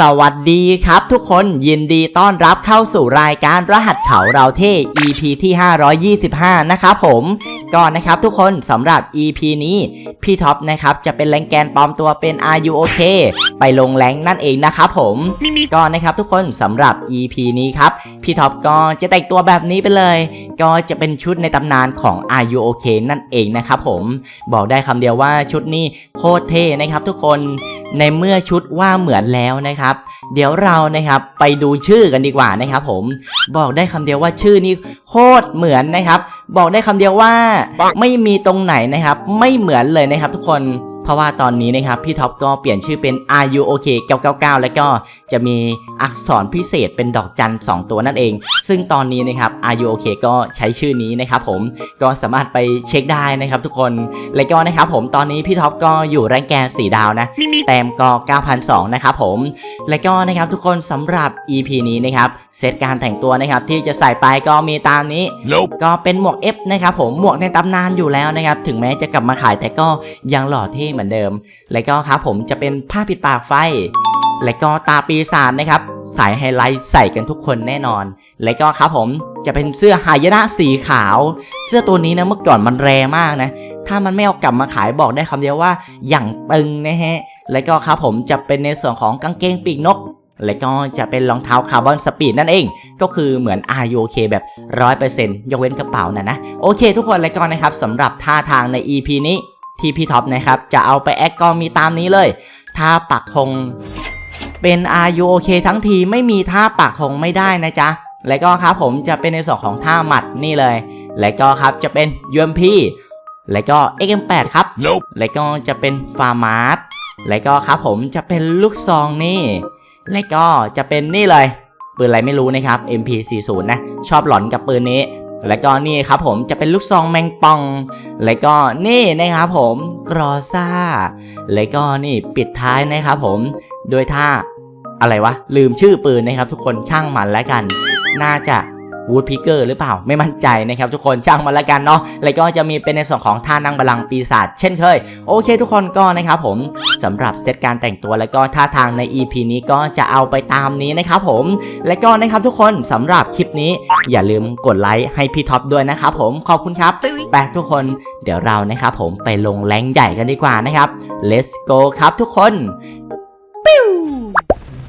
สวัสดีครับทุกคนยินดีต้อนรับเข้าสู่รายการรหัสเขาเราเท่ EP ที่ 525 นะครับผมก่อนนะครับทุกคนสำหรับ EP นี้ พี่ท็อปนะครับจะเป็นแรงแกนปลอมตัวเป็น Are You OK ไปลงแรงนั่นเองนะครับผมก็นะครับทุกคนสำหรับ EP นี้ครับพี่ท็อปก็จะแต่งตัวแบบนี้ไปเลย ก็จะเป็นชุดในตำนานของ Are You OK นั่นเองนะครับผมบอกได้คำเดียวว่าชุดนี้โคตรเท่นะครับทุกคนในเมื่อชุดว่าเหมือนแล้วนะครับเดี๋ยวเรานะครับไปดูชื่อกันดีกว่านะครับ ผมบอกได้คำเดียวว่าชื่อนี้โคตรเหมือนนะครับ บอกได้คำเดียวว่าไม่มีตรงไหนนะครับ ไม่เหมือนเลยนะครับ ทุกคน เพราะว่าตอนนี้นะครับพี่ท็อปก็เปลี่ยนชื่อเป็น Are You OK 999 แล้วก็จะมีอักษรพิเศษเป็นดอกจัน2ตัวนั่นเอง ซึ่งตอนนี้นะครับ Are You OK ก็ใช้ชื่อนี้นะครับผมก็สามารถไปเช็คได้นะครับทุกคนแล้วก็นะครับผมตอนนี้พี่ท็อปก็อยู่แรงแกน4ดาวนะแต้มก็ 9,002นะครับผมและก็นะครับทุกคนสำหรับ EP นี้นะครับเซตการแต่งตัวนะครับที่จะใส่ไปก็มีตามนี้ Nope. ก็เป็นหมวก F นะครับผมหมวกในตำนานอยู่แล้วนะครับถึงแม้จะกลับมาขายแต่ก็ยังหล่อเท่เหมือนเดิม และก็ครับผมจะเป็นผ้าปิดปากไฟ และก็ตาปีศาจนะครับสายไฮไลท์ใส่กันทุกคนแน่นอน และก็ครับผมจะเป็นเสื้อหายนะสีขาว เสื้อตัวนี้นะเมื่อก่อนมันแรงมากนะ ถ้ามันไม่เอากลับมาขายบอกได้คำเดียวว่าอย่างตึงนะฮะ และก็ครับผมจะเป็นในส่วนของกางเกงปีกนก และก็จะเป็นรองเท้าคาร์บอนสปีดนั่นเอง ก็คือเหมือน r u k แบบ 100%ยกเว้นกระเป๋านะนะ โอเค ทุกคนและก็นะครับสำหรับท่าทางใน EP นี้ ที่พี่ท็อปนะครับจะเอาไปแอคก็มีตามนี้เลยท่าปักธงเป็น r u k ทั้งทีไม่มีท่าปักธงไม่ได้นะจ๊ะและก็ครับผมจะเป็นในส่วนของท่าหมัดนี่เลย และก็ครับจะเป็น UMP และก็ XM8 ครับ Nope. และก็จะเป็นฟาร์มาร์และก็ครับผมจะเป็นลูกซองนี่ และก็จะเป็นนี่เลย ปืนอะไรไม่รู้นะครับ MP40 นะ ชอบหลอนกับปืนนี้ และก็นี่ครับผมจะเป็นลูกซองแมงปอง และก็นี่นะครับผมกรอซ่า และก็นี่ปิดท้ายนะครับผมโดยท่าอะไรวะลืมชื่อปืนนะครับทุกคนช่างมันแล้วกัน น่าจะ วูดพิกเกอร์หรือเปล่าไม่มั่นใจนะครับทุกคนช่างมันล้วกันเนาะแล้วก็จะมีเป็นในส่วนของท่านั่งบาลังก์ปีศาจเช่นเคย โอเคทุกคนก็นะครับผมสำหรับเซตการแต่งตัวแล้วก็ท่าทางใน EP นี้ก็จะเอาไปตามนี้นะครับผมและก็นะครับทุกคนสำหรับคลิปนี้ อย่าลืมกดไลค์ให้พี่ท็อปด้วยนะครับผมขอบคุณครับแปทุกคนเดี๋ยวเรานะครับผมไปลงแรงใหญ่กันดีกว่านะครับ let's go ครับทุกคน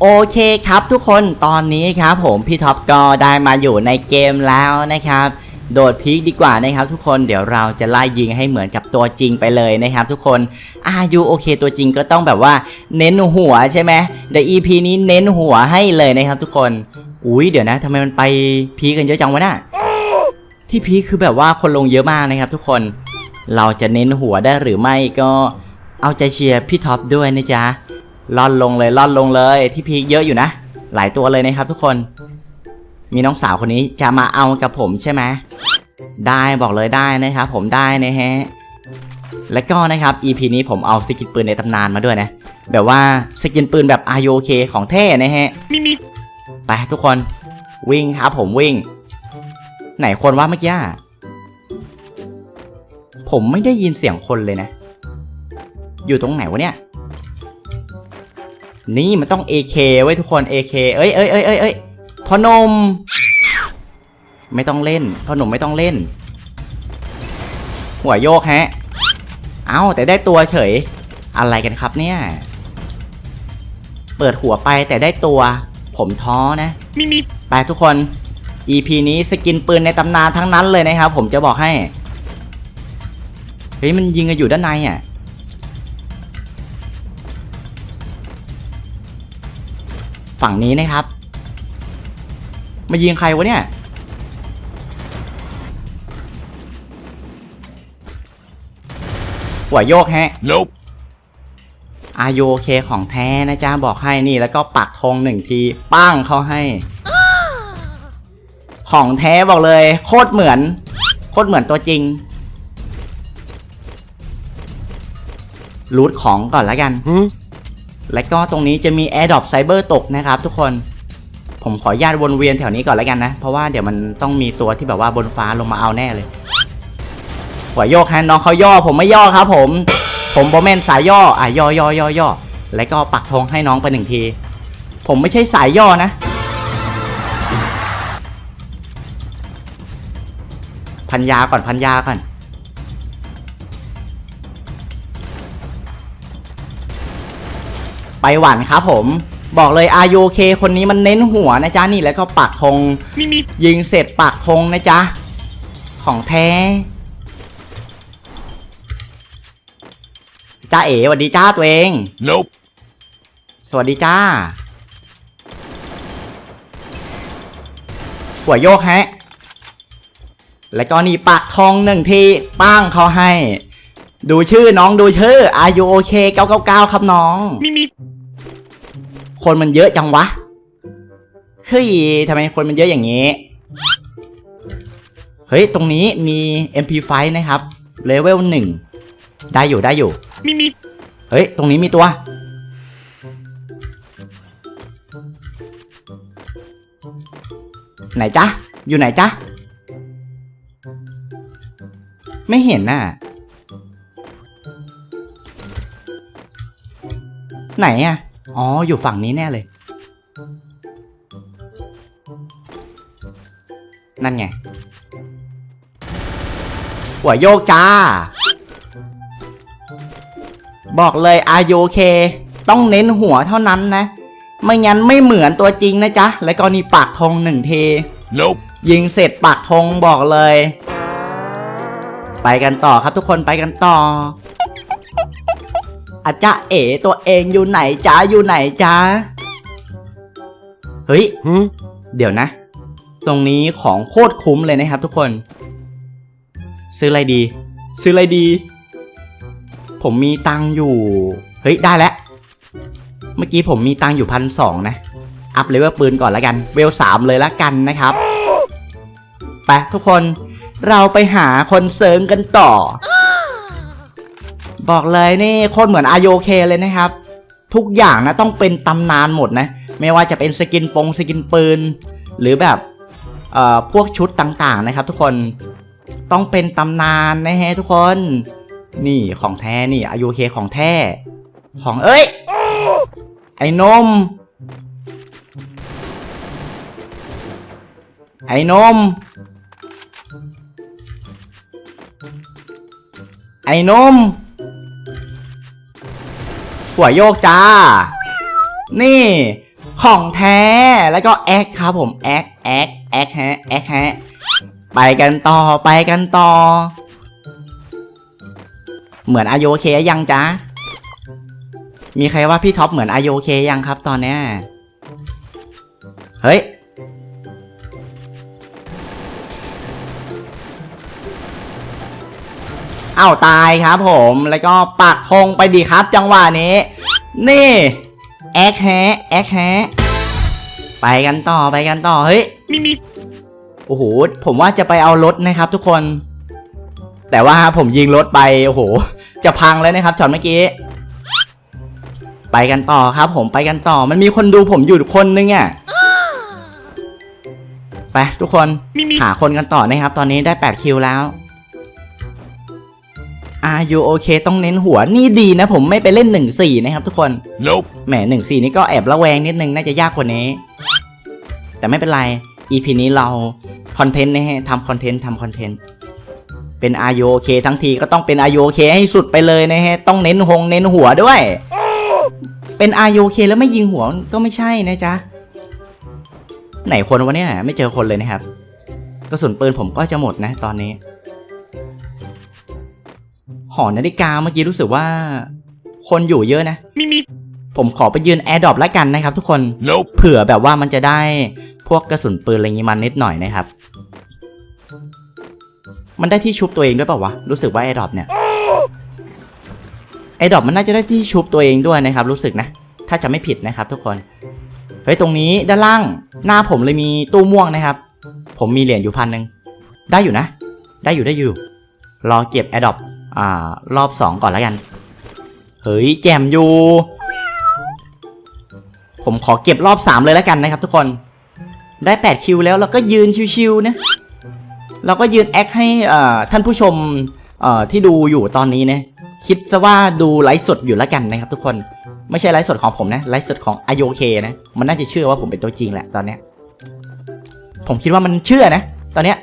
โอเคครับทุกคนตอนนี้ครับผมพี่ท็อปก็ได้มาอยู่ในเกมแล้วนะครับ โดดพีคดีกว่านะครับ ทุกคนเดี๋ยวเราจะไล่ยิงให้เหมือนกับตัวจริงไปเลยนะครับ ทุกคนอายุโอเคตัวจริงก็ต้องแบบว่าเน้นหัวใช่ไหมเดี๋ยว EP นี้เน้นหัวให้เลยนะครับทุกคนอุ้ยเดี๋ยวนะทำไมมันไปพีคกันเยอะจังวะน่ะที่พีคคือแบบว่าคนลงเยอะมากนะครับ ทุกคนเราจะเน้นหัวได้หรือไม่ก็เอาใจเชียร์พี่ท็อปด้วยนะจ๊ะ ล่อนลงเลยล่อนลงเลยที่พีคเยอะอยู่นะ หลายตัวเลยนะครับทุกคน มีน้องสาวคนนี้จะมาเอากับผมใช่ไหมได้บอกเลยได้นะครับผมได้นะฮะและก็นะครับ EP นี้ผมเอาสกินปืนในตำนานมาด้วยนะ แบบว่าสกินปืนแบบ ROK ของเท่นะฮะ Me me. ไปทุกคนวิ่งครับผมวิ่ง ไหนคนว่าเมื่อกี้อะผมไม่ได้ยินเสียงคนเลยนะ อยู่ตรงไหนวะเนี่ย นี่มันต้อง AK ไว้ยทุกคน AK เอ้ยเอ้ยเอ้ยเอ้ยเอ้ยพอหนม ไม่ต้องเล่นพอหนุ่มไม่ต้องเล่น หัวโยกฮะ เอ้าแต่ได้ตัวเฉย อะไรกันครับเนี่ย เปิดหัวไปแต่ได้ตัว ผมท้อนะ Me me. ไปทุกคน EP นี้สกินปืนในตำนานทั้งนั้นเลยนะครับ ผมจะบอกให้ เฮ้ยมันยิงกันอยู่ด้านในอะ ฝั่งนี้นะครับ มายิงใครวะเนี่ย หัวโยกแฮะ Nope. อายุโอเคของแท้นะจ๊ะบอกให้นี่แล้วก็ปักธงหนึ่งทีปั้งเขาให้ ของแท้บอกเลย โคตรเหมือน โคตรเหมือนตัวจริงรูทของก่อนแล้วกัน Hmm? และก็ตรงนี้จะมี Air d r o p Cyber ตกนะครับทุกคน ผมขออนุญาตวนเวียนแถวนี้ก่อนแล้วกันนะ เพราะว่าเดี๋ยวมันต้องมีตัวที่แบบว่าบนฟ้าลงมาเอาแน่เลยหัวโยกฮะน้องเขาย่อผมไม่ย่อครับ ผม ผมโบแมนสายย่ออะย่อย่อย่อย่อและก็ปักธงให้น้องไปหนึ่งที ผมไม่ใช่สายย่อนะพันยาก่อนพันยาก่อน ไปหวันครับผมบอกเลยอายุเคคนนี้มันเน้นหัวนะจ๊ะนี่แล้วก็ปักธง Me, me. ยิงเสร็จปักธงนะจ๊ะของแท้จ้าเอ๋สวัสดีจ้าตัวเอง Nope. สวัสดีจ้าหัวโยกฮะ แล้วก็นี่ปักทองหนึ่งทีป้างเขาให้ ดูชื่อน้องดูชื่ออายุโอเค999ครับน้อง Me, me. คนมันเยอะจังวะ เฮ้ยทำไมคนมันเยอะอย่างนี้ เฮ้ย ตรงนี้มี MP5 นะครับ เลเวลหนึ่ง ได้อยู่ได้อยู่ Me, me. เฮ้ย ตรงนี้มีตัว ไหนจ๊ะ อยู่ไหนจ๊ะ ไม่เห็นน่ะ ไหนอะ อ๋อ อยู่ฝั่งนี้แน่เลย นั่นไง หัวโยกจ้า บอกเลยอายุเค ต้องเน้นหัวเท่านั้นนะ ไม่งั้นไม่เหมือนตัวจริงนะจ๊ะ แล้วก็นี่ปากธงหนึ่งเท Nope. ยิงเสร็จปากธงบอกเลย ไปกันต่อครับทุกคนไปกันต่อ อาจจะเอ๋ตัวเองอยู่ไหนจ้าอยู่ไหนจ้าเฮ้ย Hmm? เดี๋ยวนะ ตรงนี้ของโคตรคุ้มเลยนะครับ ทุกคน ซื้ออะไรดี ซื้ออะไรดี ผมมีตังค์อยู่ เฮ้ยได้แล้ว เมื่อกี้ผมมีตังค์อยู่พันสองนะ อัพเลเวลปืนก่อนแล้วกัน เวลสามเลยละกันนะครับ ไปทุกคน เราไปหาคนเซิร์งกันต่อ บอกเลยนี่โคตรเหมือนอาโยเคเลยนะครับ ทุกอย่างนะต้องเป็นตำนานหมดนะ ไม่ว่าจะเป็นสกินปงสกินปืน หรือแบบเอ่อพวกชุดต่างๆนะครับ ทุกคนต้องเป็นตำนานนะฮะทุกคน นี่ของแท้นี่อายุเคของแท้ ของเอ้ย ไอ้นม ไอ้นมไอ้นม หัวโยกจ้า นี่ของแท้แล้วก็แอคครับผมแอคแอคแอคฮะแอคฮะไปกันต่อไปกันต่อ เหมือนอายุเคยังจ้ามีใครว่าพี่ท็อปเหมือนอายุเคยังครับตอนเนี้ยเฮ้ย อ้าตายครับผมแล้วก็ปักธงไปดีครับ จังหวะนี้ นี่แอคแฮะแอคแฮะไปกันต่อไปกันต่อเฮ้ย Me, me. โอ้โหผมว่าจะไปเอารถนะครับทุกคน แต่ว่าผมยิงรถไปโอ้โห จะพังแล้วนะครับช็อตเมื่อกี้ไปกันต่อครับผมไปกันต่อมันมีคนดูผมอยู่คนนึงอะ่ะไปทุกคน Me, me. หาคนกันต่อนะครับ ตอนนี้ได้ 8 คิวแล้ว Are you okay ต้องเน้นหัวนี่ดีนะผมไม่ไปเล่น 1-4 นะครับทุกคน Nope. แหม1-4 นี่ก็แอบระแวงนิดนึงน่าจะยากกว่านี้ แต่ไม่เป็นไร EP นี้เราคอนเทนต์นะฮะทำคอนเทนต์ทำคอนเทนต์เป็น Are you okay ทั้งทีก็ต้องเป็น Are you okay ให้สุดไปเลยนะฮะต้องเน้นหงเน้นหัวด้วย เป็น Are you okay แล้วไม่ยิงหัวก็ไม่ใช่นะจ๊ะไหนคนวะเนี่ยไม่เจอคนเลยนะครับกระสุนปืนผมก็จะหมดนะตอนนี้ หอนาฬิกาเมื่อกี้รู้สึกว่า คนอยู่เยอะนะ Me, me. ผมขอไปยืนแอร์ดรอปแล้วกันนะครับทุกคน Nope. เผื่อแบบว่ามันจะได้พวกกระสุนปืนอะไรงี้มานิดหน่อยนะครับ มันได้ที่ชุบตัวเองด้วยเปล่าวะ รู้สึกว่าแอร์ดรอปเนี่ยแอร์ดรอปมันน่าจะได้ที่ชุบตัวเองด้วยนะครับ รู้สึกนะ ถ้าจะไม่ผิดนะครับ ทุกคน เฮ้ยตรงนี้ด้านล่างหน้าผมเลยมีตู้ม่วงนะครับ ผมมีเหรียญอยู่พันหนึ่งได้อยู่นะ ได้อยู่ได้อยู่ รอเก็บแอร์ดรอป อ่ารอบสองก่อนแล้วกัน เฮ้ยแจมอยู่ ผมขอเก็บรอบ3เลยแล้วกันนะครับทุกคน ได้8คิวแล้วเราก็ยืนชิวๆนะเราก็ยืนแอคให้ท่านผู้ชมที่ดูอยู่ตอนนี้นะคิดซะว่าดูไลฟ์สดอยู่แล้วกันนะครับ ทุกคนไม่ใช่ไลฟ์สดของผมนะไลฟ์สดของอโยเคนะ มันน่าจะเชื่อว่าผมเป็นตัวจริงแหละตอนเนี้ยผมคิดว่ามันเชื่อนะ ตอนเนี้ย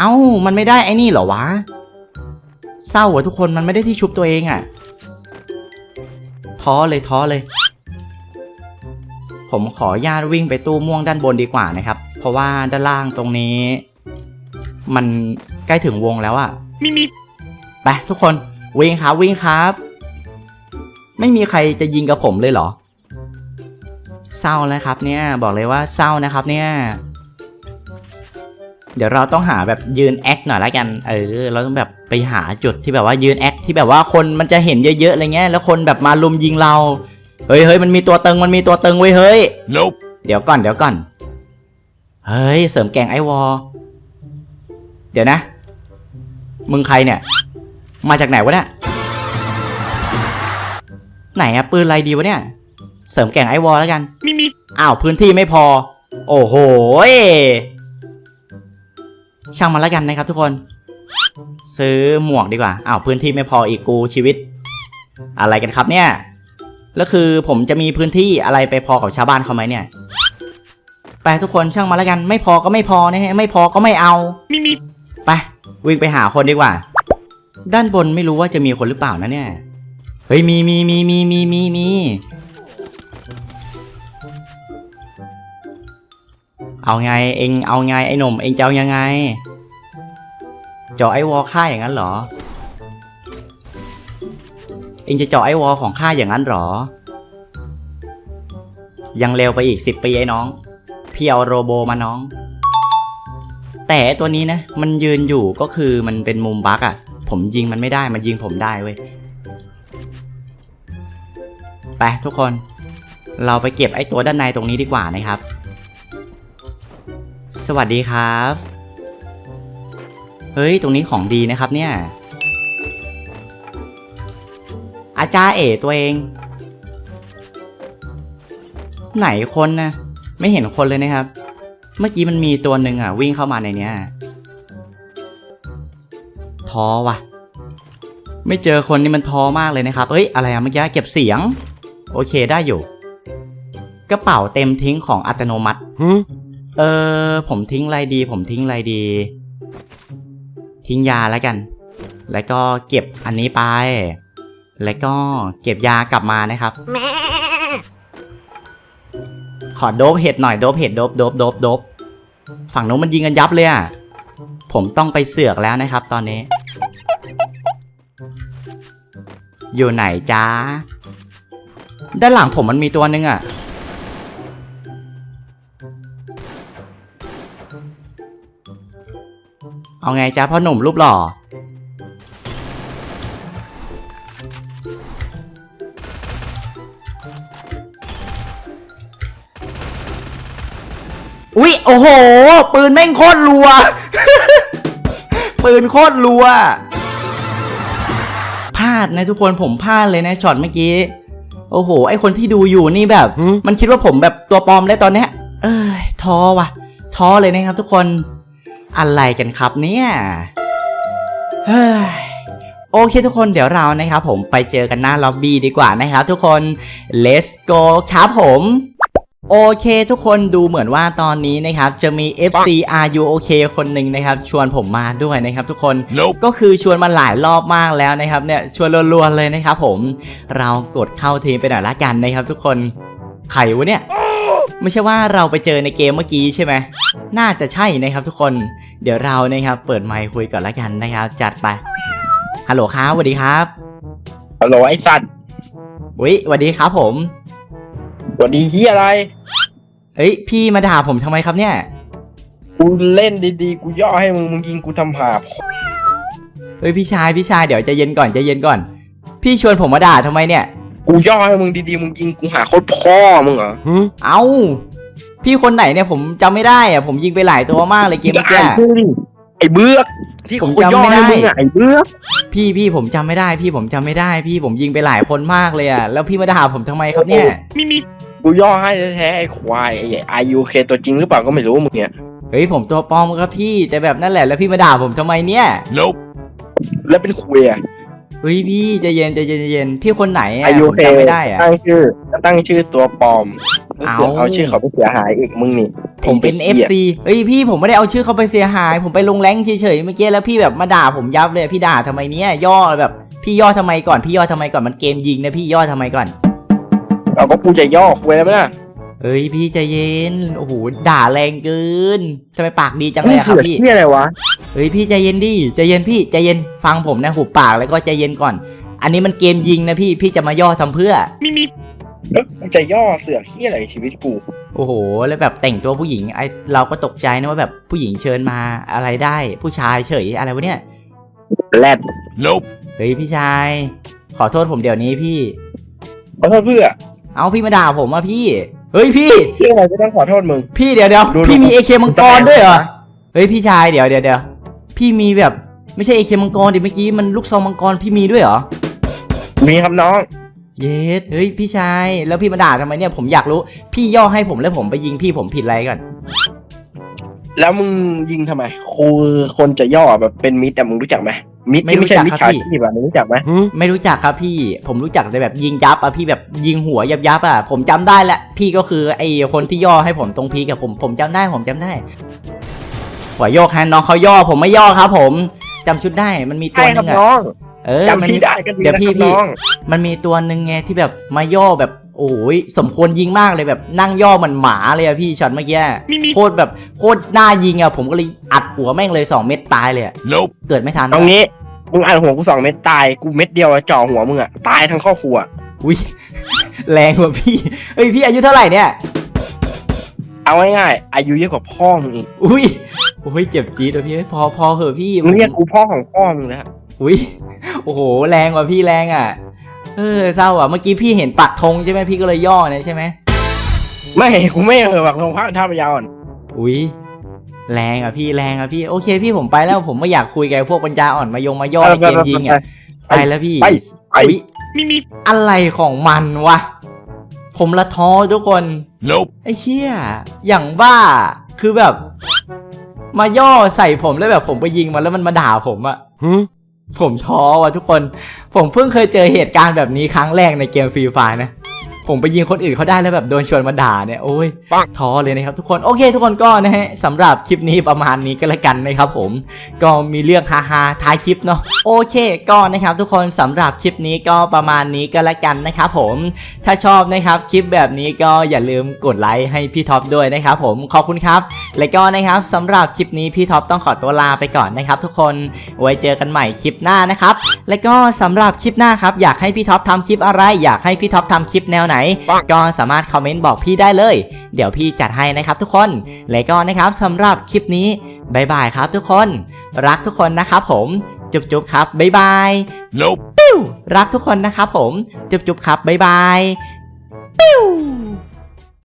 เอ้า มันไม่ได้ไอ้นี่เหรอวะ เศร้าอะทุกคนมันไม่ได้ที่ชุบตัวเองอะท้อเลยท้อเลย ผมขออนุญาตวิ่งไปตู้ม่วงด้านบนดีกว่านะครับ เพราะว่าด้านล่างตรงนี้ มันใกล้ถึงวงแล้วอะมีมีไปทุกคนวิ่งครับวิ่งครับ ไม่มีใครจะยิงกับผมเลยเหรอ เศร้านะครับเนี่ยบอกเลยว่าเศร้านะครับเนี่ย เดี๋ยวเราต้องหาแบบยืนแอคหน่อยละกัน เออ เราต้องแบบไปหาจุดที่แบบว่ายืนแอคที่แบบว่าคนมันจะเห็นเยอะๆอะไรเงี้ย แล้วคนแบบมาลุมยิงเรา เฮ้ยเฮ้ยมันมีตัวตึง มันมีตัวตึงเว้ยเฮ้ย nope เดี๋ยวก่อน เดี๋ยวก่อน เฮ้ย เสริมแกงไอวอเดี๋ยวนะ มึงใครเนี่ย มาจากไหนวะเนี่ย ไหนอะปืนอะไรดีวะเนี่ย เสริมแกงไอวอแล้วกัน มีมีอ้าวพื้นที่ไม่พอ โอ้โหย ช่างมันแล้วกันนะครับทุกคน ซื้อหมวกดีกว่าอ้าวพื้นที่ไม่พออีกกูชีวิต อะไรกันครับเนี่ยแล้วคือผมจะมีพื้นที่อะไรไปพอกับชาวบ้านเขาไหมเนี่ยไปทุกคนช่างมาแล้วกันไม่พอก็ไม่พอนะฮะไม่พอก็ไม่เอามีมีไปวิ่งไปหาคนดีกว่า ด้านบนไม่รู้ว่าจะมีคนหรือเปล่านะเนี่ยเฮ้ยมีมีมีมีมีมีมี เอาไงเองเอาไงไอ้หนุ่มเองจะเอายังไงเจาะไอ้วอลค่าอย่างนั้นเหรอ เองจะเจาะไอ้วอลของข้าอย่างนั้นเหรอ ยังเร็วไปอีกสิบปีไอ้น้อง พี่เอาโรโบมาน้อง แต่ตัวนี้นะ มันยืนอยู่ก็คือมันเป็นมุมบั๊กอะ่ะ ผมยิงมันไม่ได้ มันยิงผมได้เว้ย ไปทุกคน เราไปเก็บไอ้ตัวด้านในตรงนี้ดีกว่านะครับ สวัสดีครับ เฮ้ย ตรงนี้ของดีนะครับเนี่ย อาจารย์เอ๋ตัวเอง ไหนคนนะไม่เห็นคนเลยนะครับ เมื่อกี้มันมีตัวหนึ่งอะ วิ่งเข้ามาในเนี้ยท้อว่ะ ไม่เจอคนนี่มันท้อมากเลยนะครับ เอ้ย อะไรอะเมื่อกี้เก็บเสียง โอเคได้อยู่ กระเป๋าเต็มทิ้งของอัตโนมัติ เออ ผมทิ้งอะไรดี ผมทิ้งอะไรดี ทิ้งยาแล้วกัน แล้วก็เก็บอันนี้ไป แล้วก็เก็บยากลับมานะครับ ขอโดบเห็ดหน่อยโดบเห็ดโดบโดบโดบโดบฝั่งนู้นมันยิงกันยับเลยอะ ผมต้องไปเสือกแล้วนะครับ ตอนนี้ อยู่ไหนจ้าด้านหลังผมมันมีตัวนึงอะ เอาไงจ้าพ่อหนุ่มรูปหล่อ อุ๊ย โอ้โห ปืนแม่งโคตรรัว ปืนโคตรรัว พลาดนะทุกคนผมพลาดเลยนะช็อตเมื่อกี้ โอ้โห ไอคนที่ดูอยู่นี่แบบหืมมันคิดว่าผมแบบตัวปลอมได้ตอนเนี้ย เอ้ยท้อว่ะ ท้อเลยนะครับทุกคน อะไรกันครับเนี่ยเฮ้ยโอเคทุกคนเดี๋ยวเรานะครับผมไปเจอกันหน้าล็อบบี้ดีกว่านะครับทุกคน let's go ครับผมโอเคทุกคนดูเหมือนว่าตอนนี้นะครับจะมี FC RU OK คนหนึ่งนะครับชวนผมมาด้วยนะครับทุกคน nope ก็คือชวนมาหลายรอบมากแล้วนะครับเนี่ยชวนรัวๆเลยนะครับผม เรากดเข้าทีมไปหน่อยละกันนะครับทุกคน ใครวะเนี่ย ไม่ใช่ว่าเราไปเจอในเกมเมื่อกี้ใช่ไหมน่าจะใช่นะครับทุกคน เดี๋ยวเรานะครับ เปิดไมค์คุยก่อนละกันนะครับ จัดไป ฮัลโหลครับสวัสดีครับฮัลโหลไอ้สัตว์อุ้ยสวัสดีครับผมสวัสดีเฮียอะไรเฮ้ย พี่มาด่าผมทำไมครับเนี่ย กูเล่นดีๆ กูย่อให้มึง มึงยิงกูทำหาบเฮ้ยพี่ชายพี่ชายเดี๋ยวใจะเย็นก่อนใจะเย็นก่อน พี่ชวนผมมาด่าทำไมเนี่ย กูย่อให้มึงดีๆ มึงยิงกูหาโคตรพ่อมึงเหรอเอ้าพี่คนไหนเนี่ยผมจำไม่ได้อะผมยิงไปหลายตัวมากเลยเกมเมื่อกี้อ่านชื่อดิไอ้เบื้อกที่ผมกูจำย่อไม่ได้ให้มึงอะไอ้เบื้อกพี่พี่ผมจำไม่ได้ พี่ผมจำไม่ได้ พี่ผมยิงไปหลายคนมากเลยอะแล้วพี่มาด่าผมทำไมครับเนี่ยมีมีกูย่อให้แท้ๆไอ้ควายไอ้ไอยูเคตัวจริงหรือเปล่าก็ไม่รู้มึงเนี่ยเฮ้ยผมตัวปลอมครับพี่แต่แบบนั่นแหละแล้วพี่มาด่าผมทำไมเนี่ย nope แล้วเป็นคุยอะ เฮ้ยพี่ใจเย็นใจเย็นใจเย็นพี่คนไหนอะอายุผมเคจำไม่ได้อะ ตั้งชื่อตั้งชื่อตัวปลอมแล้วเสือกเอา เอาชื่อเขาไปเสียหายอีกมึงนี่ผมเป็นไอ้หี้ย FC เฮ้ยพี่ผมไม่ได้เอาชื่อเขาไปเสียหาย ผมไปลงแรงเฉยๆเมื่อกี้แล้วพี่แบบมาด่าผมยับเลยพี่ด่าทำไมเนี่ยย่อแบบพี่ย่อทำไมก่อนพี่ย่อทำไมก่อนมันเกมยิงนะพี่ย่อทำไมก่อนเราก็กูจะย่อคุยแล้วไหมล่ะ เฮ้ยพี่ใจเย็น โอ้โหด่าแรงเกินทำไมปากดีจังเลมึยงอะคเสืรับอกพี่เชี่ยอะไรวะเฮ้ยพี่ใจเย็นดิใจเย็นพี่ใจเย็นฟังผมนะหุบปากแล้วก็ใจเย็นก่อน อันนี้มันเกมยิงนะพี่พี่จะมาย่อทำเพื่อก็กูจะย่อเสือกเชี่ยอะไรในชีวิตกู โอ้โห แล้วแบบแต่งตัวผู้หญิงไอเราก็ตกใจนะว่าแบบผู้หญิงเชิญมาอะไรได้ ผู้ชายเฉยอะไรวะเนี่ยแรด Nope. เฮ้ยพี่ชาย ขอโทษผมเดี๋ยวนี้พี่ขอโทษเพื่อ เอาพี่มาด่าผมอะพี่ เฮ้ยพี่เชื่ออะไรก็ต้องขอโทษมึง พี่เดี๋ยวเดี๋ยวดูดูพี่มีเอเคมังกรด้วยเหรอนะเฮ้ยพี่ชายเดี๋ยวเดี๋ยวเดี๋ยวพี่มีแบบไม่ใช่เอเคมังกรดิเมื่อกี้มันลูกซองมังกรพี่มีด้วยเหรอ มีครับน้อง เยสเฮ้ยพี่ชาย แล้วพี่มาด่าทำไมเนี่ยผมอยากรู้ พี่ย่อให้ผมแล้วผมไปยิงพี่ผมผิดอะไรก่อน แล้วมึงยิงทำไมคูคนจะย่อแบบเป็นมิดแต่มึงรู้จักไหม มิดไม่ที่รู้ไม่ใช่จักมิดครัฉาบพี่ ชีพอะมึงรู้จักไหมไม่รู้จักครับพี่ ผมรู้จักแต่แบบยิงยับอะพี่แบบยิงหัวยับยับๆอะผมจำได้แหละ พี่ก็คือไอคนที่ย่อให้ผมตรงพีกับผมผมจำได้ผมจำได้หัวโยกแฮนน้องเขาย่อผมไม่ย่อครับ ผมจำชุดได้มันมีตัวใช่หครันึบงอะน้องเออมันจำมี พี่ได้ก็ดีเดี๋ยวนะพี่ครับพี่ น้อง มันมีตัวหนึ่งไงที่แบบมาย่อแบบ โอ้ยสมควรยิงมากเลยแบบนั่งย่อเหมือนหมาเลยอะพี่ช็อตเมื่อกี้โคตรแบบโคตรน่ายิงอะผมก็เลยอัดหัวแม่งเลยสองเม็ดตายเลยอะ Nope. เกิดไม่ทันเอางี้มึงอ่านหัวกูสองเม็ดตายกูเม็ดเดียวอะจ่อหัวมึงอะตายทั้งครอบครัวอุ้ยแรงกว่าพี่เฮ้ยพี่อายุเท่าไหร่เนี่ย เอาง่ายๆอายุเยอะกว่าพ่อมึงอีกอุ้ยโอ้ยเจ็บจี๊ดเลยพี่พอพอเหอะพี่มึงเรียกกูพ่อของพ่อมึงแล้วอุ้ยโอ้โหแรงกว่าพี่แรงอะ เออเศร้าอะเมื่อกี้พี่เห็นปักธงใช่ไหมพี่ก็เลยย่อเนี่ยใช่ไหมไม่กูไม่เคยแบบลงภาคท่าพยาอ่อนอุ้ยแรงอะพี่แรงอะพี่โอเคพี่ผมไปแล้วผมไม่อยากคุยกับพวกปัญญาอ่อนมายงมาย่อในเกมยิงอะไปแล้วพี่ไปไปอุ๊ยอะไรของมันวะผมละท้อทุกคน Nope. ไอ้เชี่ยอย่างบ้าคือแบบ มาย่อใส่ผมแล้วแบบผมไปยิงมันแล้วมันมาด่าผมอะ Huh? ผมท้อว่ะทุกคน ผมเพิ่งเคยเจอเหตุการณ์แบบนี้ครั้งแรกในเกมฟรีไฟนะ ผมไปยิงคนอื่นเขาได้แล้วแบบโดนชวนมาด่าเนี่ยโอ้ยปังท้อเลยนะครับทุกคนโอเค ทุกคนก็นะฮะสำหรับคลิปนี้ประมาณนี้ก็แล้วกันนะครับผมก็มีเรื่องฮาๆท้ายคลิปเนาะโอเคก็นะครับทุกคนสำหรับคลิปนี้ก็ประมาณนี้ก็แล้วกันนะครับผมถ้าชอบนะครับคลิปแบบนี้ก็อย่าลืมกดไลค์ให้พี่ท็อปด้วยนะครับผมขอบคุณครับและก็นะครับสำหรับคลิปนี้พี่ท็อปต้องขอตัวลาไปก่อนนะครับ ทุกคนไว้เจอกันใหม่คลิปหน้านะครับและก็สำหรับคลิปหน้าครับอยากให้พี่ท็อปทำคลิปอะไร อยากให้พี่ท็อปทำคลิปแนวไหนก็สามารถคอมเมนต์บอกพี่ได้เลย เดี๋ยวพี่จัดให้นะครับทุกคน และก็นะครับสำหรับคลิปนี้บายบายครับทุกคน รักทุกคนนะครับผม จุ๊บๆครับบายบาย Nope. รักทุกคนนะครับผม จุ๊บๆครับบ๊ายบายปิ้ว